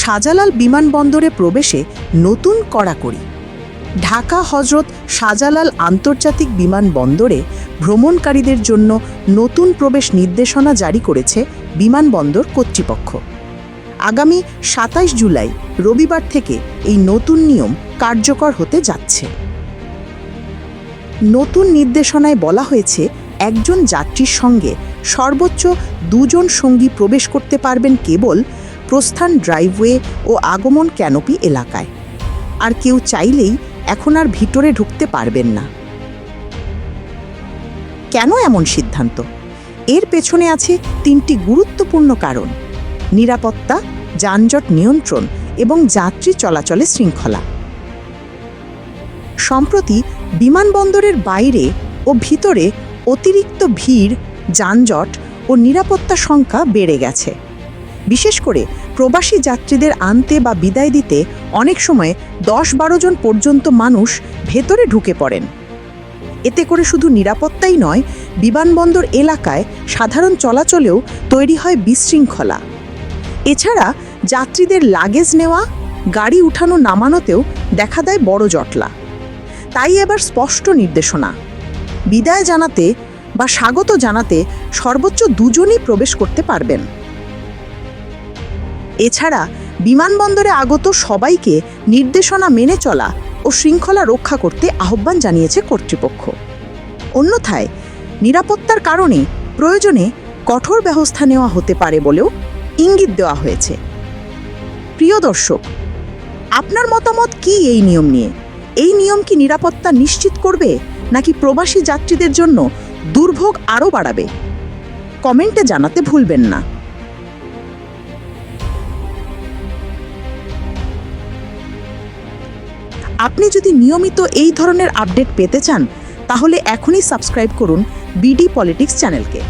শাহজালাল বিমানবন্দরে প্রবেশে নতুন কড়াকড়ি। ঢাকা হজরত শাহজালাল আন্তর্জাতিক বিমানবন্দরে ভ্রমণকারীদের জন্য নতুন প্রবেশ নির্দেশনা জারি করেছে বিমানবন্দর কর্তৃপক্ষ। আগামী সাতাইশ জুলাই, রবিবার থেকে এই নতুন নিয়ম কার্যকর হতে যাচ্ছে। নতুন নির্দেশনায় বলা হয়েছে, একজন যাত্রীর সঙ্গে সর্বোচ্চ দুজন সঙ্গী প্রবেশ করতে পারবেন কেবল প্রস্থান ড্রাইভওয়ে ও আগমন ক্যানোপি এলাকায়। আর কেউ চাইলেই এখন আর ভিতরে ঢুকতে পারবেন না। কেন এমন সিদ্ধান্ত? এর পেছনে আছে তিনটি গুরুত্বপূর্ণ কারণ। নিরাপত্তা, যানজট নিয়ন্ত্রণ এবং যাত্রী চলাচলে শৃঙ্খলা। সম্প্রতি বিমানবন্দরের বাইরে ও ভিতরে অতিরিক্ত ভিড়, যানজট ও নিরাপত্তা সংখ্যা বেড়ে গেছে। বিশেষ করে প্রবাসী যাত্রীদের আনতে বা বিদায় দিতে অনেক সময় দশ বারো জন পর্যন্ত মানুষ ভেতরে ঢুকে পড়েন। এতে করে শুধু নিরাপত্তাই নয়, বিমানবন্দর এলাকায় সাধারণ চলাচলেও তৈরি হয় বিশৃঙ্খলা। এছাড়া যাত্রীদের লাগেজ নেওয়া, গাড়ি উঠানো নামানোতেও দেখা দেয় বড় জটলা। তাই এবার স্পষ্ট নির্দেশনা। বিদায় জানাতে বা স্বাগত জানাতে সর্বোচ্চ দুজনই প্রবেশ করতে পারবেন। এছাড়া বিমানবন্দরে আগত সবাইকে নির্দেশনা মেনে চলা ও শৃঙ্খলা রক্ষা করতে আহ্বান জানিয়েছে কর্তৃপক্ষ। অন্যথায় নিরাপত্তার কারণে প্রয়োজনে কঠোর ব্যবস্থা নেওয়া হতে পারে বলেও ইঙ্গিত দেওয়া হয়েছে। প্রিয় দর্শক, আপনার মতামত কি এই নিয়ম নিয়ে? এই নিয়ম কি নিরাপত্তা নিশ্চিত করবে নাকি প্রবাসী যাত্রীদের জন্য দুর্ভোগ আরও বাড়াবে? কমেন্টে জানাতে ভুলবেন না। আপনি যদি নিয়মিত এই ধরনের আপডেট পেতে চান, তাহলে এখনই সাবস্ক্রাইব করুন বিডি পলিটিক্স চ্যানেলকে।